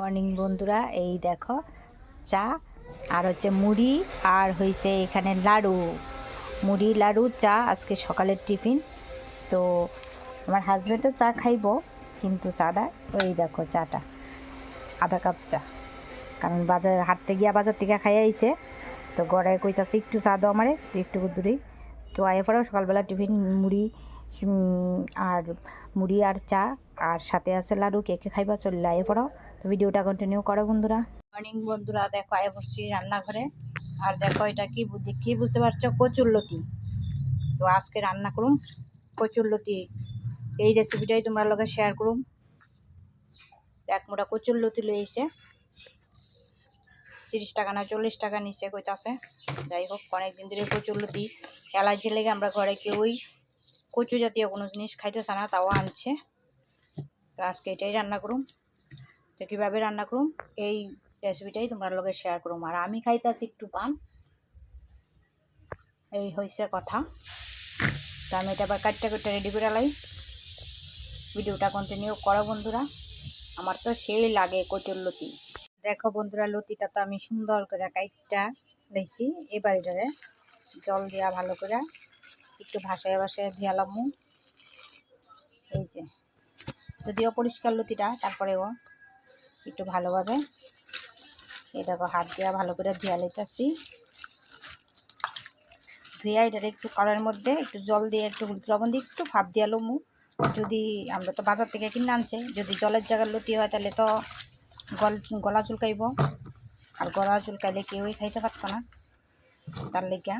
Morning বন্ধুরা, এই দেখো চা আর হচ্ছে মুড়ি আর হয়েছে এখানে লাড়ু। মুড়ি, লাড়ু, চা আজকে সকালের টিফিন। তো আমার হাজব্যান্ডও চা খাইবো, কিন্তু চাটা, ওই দেখো চাটা, আধা কাপ চা। কারণ বাজার, হাঁটতে গিয়া বাজার থেকে খাই আইছে, তো গড়ায় কইতাছে একটু চা দাও আমারে, একটু দূরেই তো আয়ে পরেও সকালবেলা টিফিন, মুড়ি আর মুড়ি আর চা, আর সাথে আছে লাড়ু, কে কে খাইবা চললে আয়ে পড়াও। তো ভিডিওটা কন্টিনিউ করো বন্ধুরা। মর্নিং বন্ধুরা, দেখো, আয় পড়ছি রান্নাঘরে। আর দেখো, এটা কি কি বুঝতে পারছ? কচুরলতি তো আজকে রান্না করুম কচুরলতি এই রেসিপিটাই তোমরা লগে শেয়ার করুম। এক মোটা কচুরলতি লইছে তিরিশ টাকা না চল্লিশ টাকা নিচে কইতাছে। যাই হোক অনেক দিন ধরে কচুরলতি অ্যালার্জি লেগে আমরা ঘরে কেউই কচু জাতীয় কোনো জিনিস খাইতেছে না, তাও আনছে। তো আজকে এটাই রান্না করুম। তো কীভাবে রান্না করুম? এই রেসিপিটাই তোমরা লগে শেয়ার করুম। আর আমি খাইতেছি একটু পান। এই হয়েছে কথা। তো আমি এটা আবার কাটটা কাটটা রেডি করে লাই। ভিডিওটা কন্টিনিউ করো বন্ধুরা। আমার তো সেই লাগে কচুর লতি। দেখো বন্ধুরা, লতিটা তো আমি সুন্দর করে কাইটটা লইছি এবার এটারে জল দিয়া ভালো করে একটু ভাসায় ভাসায় দিয়ালাম এই যে। যদিও পরিষ্কার লতিটা, তারপরেও একটু ভালোভাবে। দেখো, হাত দেওয়া ভালো করে ধুয়া লইতেছি ধুয়া এটার একটু কড়ার মধ্যে একটু জল দিয়ে একটু হলুদ লবণ দিয়ে একটু ভাপ দিয়া লমু যদি আমরা তো বাজার থেকে কিনে আনছে, যদি জলের জায়গায় লতি হয় তাহলে তো গল, গলা চুলকাইব। আর গলা চুলকাইলে কেউই খাইতে পারতো না। তার লেগা।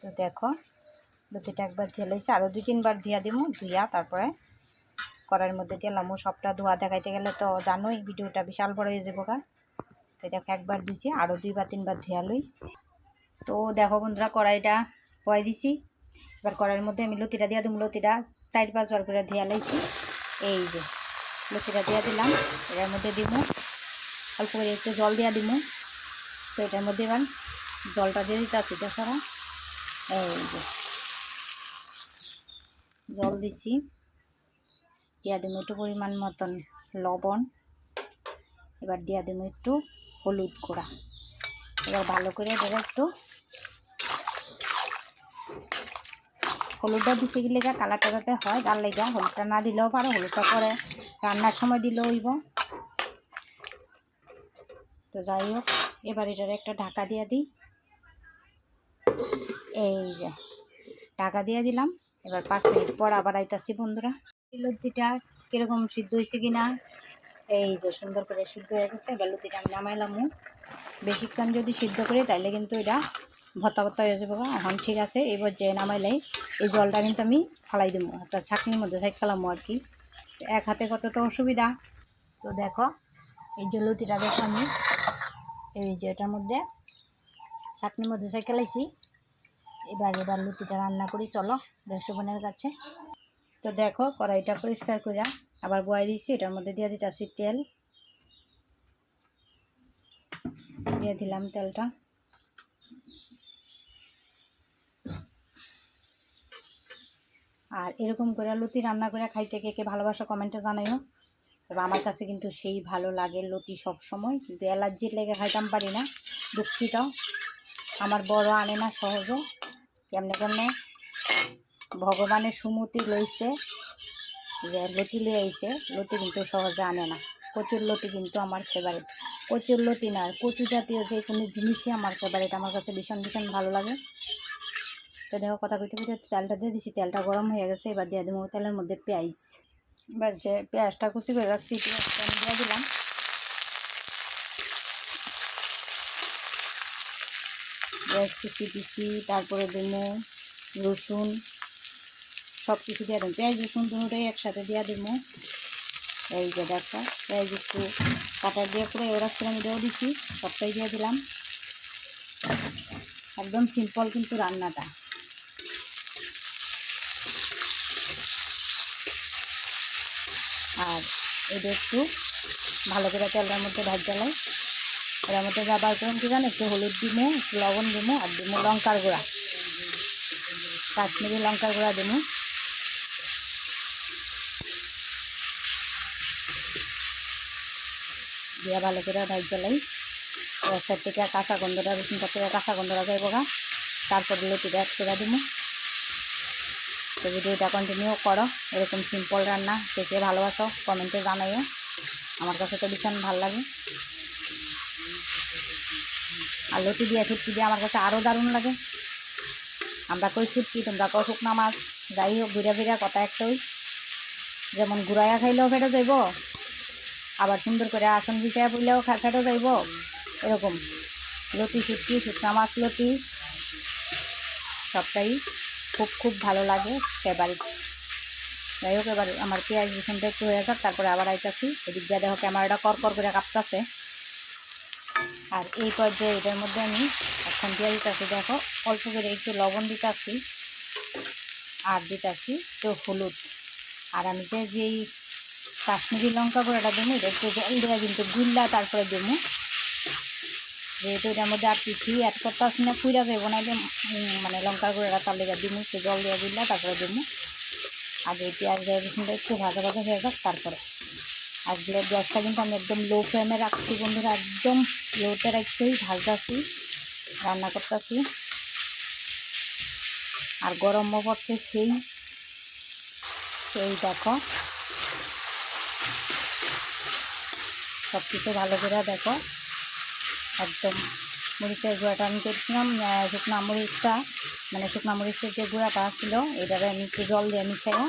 তো দেখো, লতিটা একবার ধুয়ে লইছে। আরও দুই তিনবার ধুয়া দিব ধুইয়া তারপরে কড়াইয়ের মধ্যে দিলাম সবটা ধোয়া দেখাইতে গেলে তো জানোই ভিডিওটা বিশাল বড় হয়ে যাব গা। তো দেখো একবার দিছি আরও দুইবার তিনবার ধুয়া লই। তো দেখো বন্ধুরা, কড়াইটা পয় দিছি। এবার কড়াইয়ের মধ্যে আমি লতিটা দিয়া দিম, লতিটা চার পাঁচবার করে ধুয়া লাইছি। এই যে, লতিটা দিয়া দিলাম, এটার মধ্যে দিব অল্প করে একটু জল দিয়া দিব তো এটার মধ্যে এবার জলটা দিয়ে দিতে আসি দেখো। এই যে, জল দিছি। দিয়া দিব একটু পরিমাণ মতন লবণ। এবার দিয়া দিব একটু হলুদ গুঁড়া। এবার ভালো করে এবার একটু হলুদটা দিছে গেলে যা কালারটা যাতে হয়, তার লেগে হলুদটা না দিলেও পারো, হলুদটা পরে রান্নার সময় দিলেও হইব। তো যাই হোক, এবার এটার একটা ঢাকা দিয়ে দিই। এই যে, ঢাকা দিয়ে দিলাম। এবার পাঁচ মিনিট পর আবার আইতাছি বন্ধুরা। লুচিটা কীরকম সিদ্ধ হয়েছে কিনা? এই যে সুন্দর করে সিদ্ধ হয়ে গেছে, এবার লুচিটা আমি নামাইলাম বেশিক্ষণ যদি সিদ্ধ করি তাহলে কিন্তু এটা ভত্তা ভত্তা হয়ে যাবে এখন ঠিক আছে এবার যে নামাইলাই এই জলটা কিন্তু আমি ফালাই দেবো, একটা ছাকনির মধ্যে সাইড খেলামো আর কি। এক হাতে কতটা অসুবিধা? তো দেখো, এই যে লুচিটা দেখো আমি, এই যে এটার মধ্যে ছাকনির মধ্যে সাইড খেলাইছি এবার এবার লুচিটা রান্না করি, চলো, দেখছ বোনের কাছে। তো দেখো কড়াইটা পরিষ্কার করে আবার বয়ে দিয়েছি, এটার মধ্যে দিয়ে দিতেছি তেল। দিয়ে দিলাম তেলটা। আর এরকম করে লতি রান্না করে খাইতে কে কে ভালোবাসা কমেন্টে জানাইও। তবে আমার কাছে কিন্তু সেই ভালো লাগে লতি সব সময় কিন্তু অ্যালার্জির লেগে খাইতাম পারি না, দুঃখিত। আমার বড় আনে না সহজে, কেমনে কেমনে ভগবানের সুমতি লইছে, যে লতি লিয়ে আইছে, লতি কিন্তু সহজে আনে না। কচুর লতি কিন্তু আমার ফেভারিট কচুর লতি না, কচু জাতীয় যে কোনো জিনিসই আমার ফেভারিট আমার কাছে ভীষণ ভীষণ ভালো লাগে। তো দেখো কথা কইতে কইতে তেলটা দিয়ে দিছি, তেলটা গরম হয়ে গেছে, এবার দিয়ে দেবো তেলের মধ্যে পেঁয়াজ। এবার যে পেঁয়াজটা কুচি করে রাখছি, পেঁয়াজটা আমি দিয়ে দিলাম। পেঁয়াজ কুচি দিছি, তারপরে দেবো রসুন সব কিছু দিয়ে দেবো পেঁয়াজ, রসুন দুটোই একসাথে দিয়ে দেবো। এই যে দেখো, পেঁয়াজ একটু কাটা দিয়ে পুরো ওরা আমি দিয়েও দিচ্ছি, সবটাই দিয়ে দিলাম। একদম সিম্পল কিন্তু রান্নাটা। আর এটা একটু ভালো করে তেলের মধ্যে ভাজ জ্বালাই এর মধ্যে যাবার করুন কি জানো, একটু হলুদ দিমো একটু লবণ দিমো আর দিমো লঙ্কার গুঁড়া। কাশ্মীরি লঙ্কার গুঁড়া দিমো দিয়া ভালো করে রাইট জ্বালাই। রসের থেকে কাঁচা গন্ধটা রসুনটা থেকে কাঁচা গন্ধটা যাইব গা। তারপরে লতিটা এক করে দিব। তো ভিডিওটা কন্টিনিউ করো। এরকম সিম্পল রান্না। কে কে ভালোবাসো কমেন্টে জানাইও। আমার কাছে তো ভীষণ ভালো লাগে। আর লতি দিয়ে শুটকি দিয়ে আমার কাছে আরও দারুণ লাগে। আমরা কই শুটকি তোমরা কও শুকনা মাছ। যাই হোক, ঘুরে ফিরে কথা একটাই। যেমন ঘুরাইয়া খাইলেও ফেটে যাইব। আবার সুন্দর করে আসন বিছাইয়া পড়লেও খা- ফেটে যাইব। এরকম। লতি শুটকি শুকনা মাছ লতি। সবটাই খুব খুব ভালো লাগে ফেভারিট যাই হোক, এবার আমার পেঁয়াজ রসুনটা একটু হয়ে যাক, তারপরে আবার আইতাছি। এদিক দিয়ে দেখো ক্যামেরাটা কর কর কাঁপতাছে। আর এই পর্যায়ে এটার মধ্যে আমি এখন দিয়ে দিতেছি, দেখো, অল্প করে একটু লবণ দিতেছি। আর দিতেছি একটু হলুদ। আর আমি যে যেই কাশ্মীরি লঙ্কা গুঁড়োটা দেবো, এটা একটু দেওয়া কিন্তু গুল্লা, তারপরে দেবো। যেহেতু এটার মধ্যে আর কিছুই অ্যাড করতে আসি না কুইরা দেবো না মানে লঙ্কা গুঁড়োটা তার লেগে দিবো একটু জল দেওয়া গুল্লা, তারপরে দেবো। আর এই পেঁয়াজ দেওয়া রসুনটা একটু ভাজা ভাজা হয়ে যাক, তারপরে। আর গ্যাসটা কিন্তু আমি একদম লো ফ্লেমে রাখছি বন্ধুরা, একদম লোতে রাখতেই ভাজতেছি, রান্না করতেছি। আর গরমও পড়ছে সেই সেই দেখো। সব কিছু ভালো করে দেখো। একদম মরিচের গুঁড়াটা আমি করছিলাম শুকনা মরিচটা মানে শুকনা মরিচের যে গুঁড়াটা ছিল, এটাকে আমি একটু জল দিয়ে মিশাই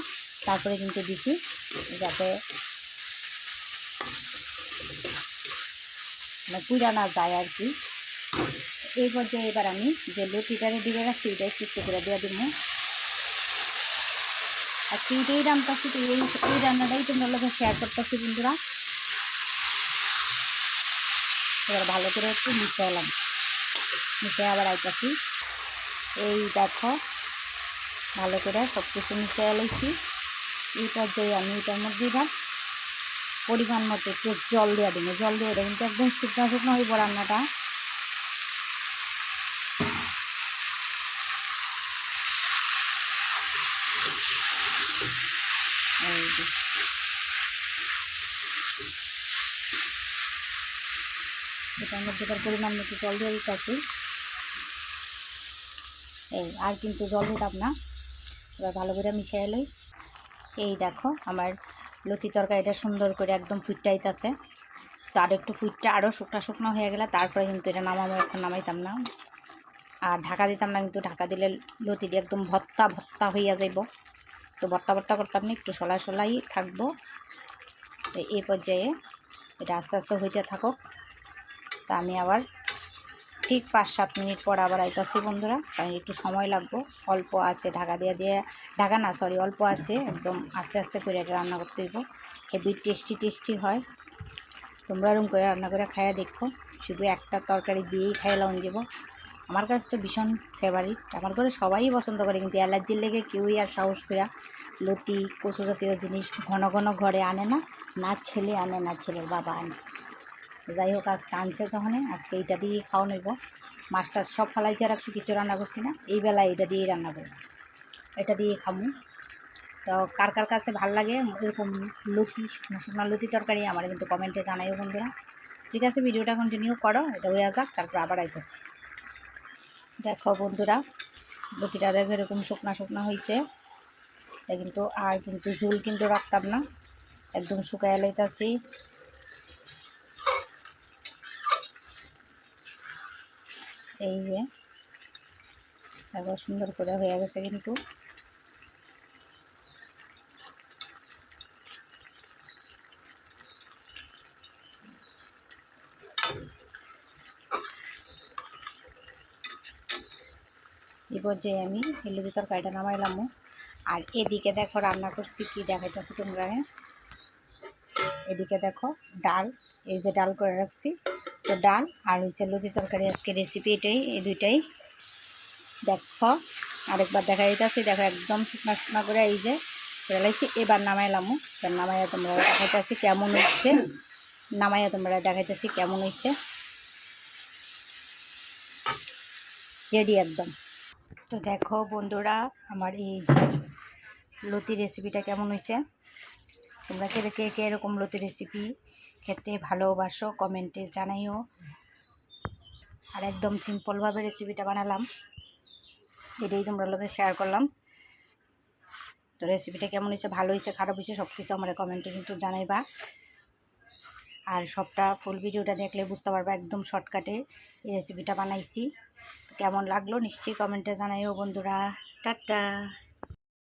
তারপরে কিন্তু দিছি যাতে মানে পুরা না যায় আর কি। এই পর্যায়ে এবার আমি যে লতিটারে দিকে রাখছি এটা একটু একটু করে দিয়ে দিব। আর এইটাই রান্নাছি তো এই রান্নাটাই তোমরা লোকে শেয়ার করতেছি বন্ধুরা। এবার ভালো করে একটু মিশে এলাম মিশে আবার আইতাছি। এই দেখো, ভালো করে সব কিছু মিশে এলাইছি এই পর্যায়ে আমি এটার মধ্যে এবার পরিমাণ মতো একটু জল দিয়ে দিব। জল দিয়ে দেবেন কিন্তু একদম শুকনো শুকনো হইব রান্নাটা এই যে। এটার মধ্যে এবার পরিমাণ মতো জল দিয়ে দিতেছি এই, আর কিন্তু জল দিতাম না। এবার ভালো করে মিশিয়ে এলেই এই দেখো, আমার লতি তরকারিটা সুন্দর করে একদম ফুটটাইতেছে। তো আরও একটু ফুটটা আরও শুকনা শুকনো হয়ে গেলে তারপরে কিন্তু এটা নামাবো, এখন নামাইতাম না। আর ঢাকা দিতাম না কিন্তু, ঢাকা দিলে লতিটি একদম ভত্তা ভত্তা হইয়া যাইব। তো ভত্তা ভত্তা করতাম না, একটু সলাই সলাই থাকব। তো এই পর্যায়ে এটা আস্তে আস্তে হইতে থাকুক। তা আমি আবার ঠিক পাঁচ সাত মিনিট পর আবার আইতাছি বন্ধুরা। কারণ একটু সময় লাগবো। অল্প আছে ঢাকা দিয়ে দিয়ে, ঢাকা না সরি অল্প আছে। একদম আস্তে আস্তে করে এটা রান্না করতে হইব। হেভি টেস্টি টেস্টি হয়। তোমরা এরকম করে রান্না করে খাইয়া দেখো। শুধু একটা তরকারি দিয়েই খাইলাম যাব আমার কাছে তো ভীষণ ফেভারিট আমার ঘরে সবাই পছন্দ করে, কিন্তু অ্যালার্জির লেগে কেউই আর সাহস করে লতি কচু জাতীয় জিনিস ঘন ঘন ঘরে আনে না। না ছেলে আনে, না ছেলের বাবা আনে। যাই হোক, আজকে আনছে যখন আজকে এইটা দিয়ে খাওয়া নেব মাছটা সব ফালাইতে রাখছি, কিছু রান্না করছি না। এই বেলায় এটা দিয়েই রান্না করব। এটা দিয়ে খামু। তো কার কার কাছে ভালো লাগে, এরকম লতি শুকনো লতি তরকারি, আমার কিন্তু কমেন্টে জানাইও বন্ধুরা। ঠিক আছে, ভিডিওটা কন্টিনিউ করো, এটা হয়ে যাক, তারপর আবার আইতেছি। দেখো বন্ধুরা লতিটা দেখো এরকম শুকনা শুকনা হয়েছে এটা কিন্তু আর কিন্তু ঝুল কিন্তু রাখতাম না। একদম শুকায় লাইতাছি। এই যে। একবার সুন্দর করে হয়ে গেছে কিন্তু। এই পর্যায়ে আমি এলুদি তরকারিটা নামাইলাম আর এদিকে দেখো, রান্না করছি কি দেখাইতেছি তোমরা হ্যাঁ? এদিকে দেখো, ডাল, এই যে ডাল করে রাখছি। তো ডাল আর হচ্ছে লুচি তরকারি আজকে রেসিপি এটাই, এই দুইটাই। দেখো, আরেকবার দেখা দিতেছি। দেখো, একদম শুকনা শুকনা করে এই যে ফেলাইছি এবার নামাইলামও এবার নামাইয়া তোমরা দেখাইতেছি কেমন হচ্ছে নামাইয়া তোমরা দেখাইতেছি কেমন হয়েছে রেডি একদম। তো দেখো বন্ধুরা, আমার এই লতি রেসিপিটা কেমন হয়েছে তোমরা কে কে এরকম লতি রেসিপি খেতে ভালোবাসো, কমেন্টে জানাইও। আর একদম সিম্পলভাবে রেসিপিটা বানালাম। এটাই তোমরা লোকে শেয়ার করলাম। তো রেসিপিটা কেমন হয়েছে, ভালো হয়েছে, খারাপ হয়েছে সব কিছু আমার কমেন্টে কিন্তু জানাইবা। আর সবটা ফুল ভিডিওটা দেখলে বুঝতে পারবা একদম শর্টকাটে এই রেসিপিটা বানাইছি। কেমন লাগল নিশ্চয়ই কমেন্টে জানাইও বন্ধুরা। টাটা!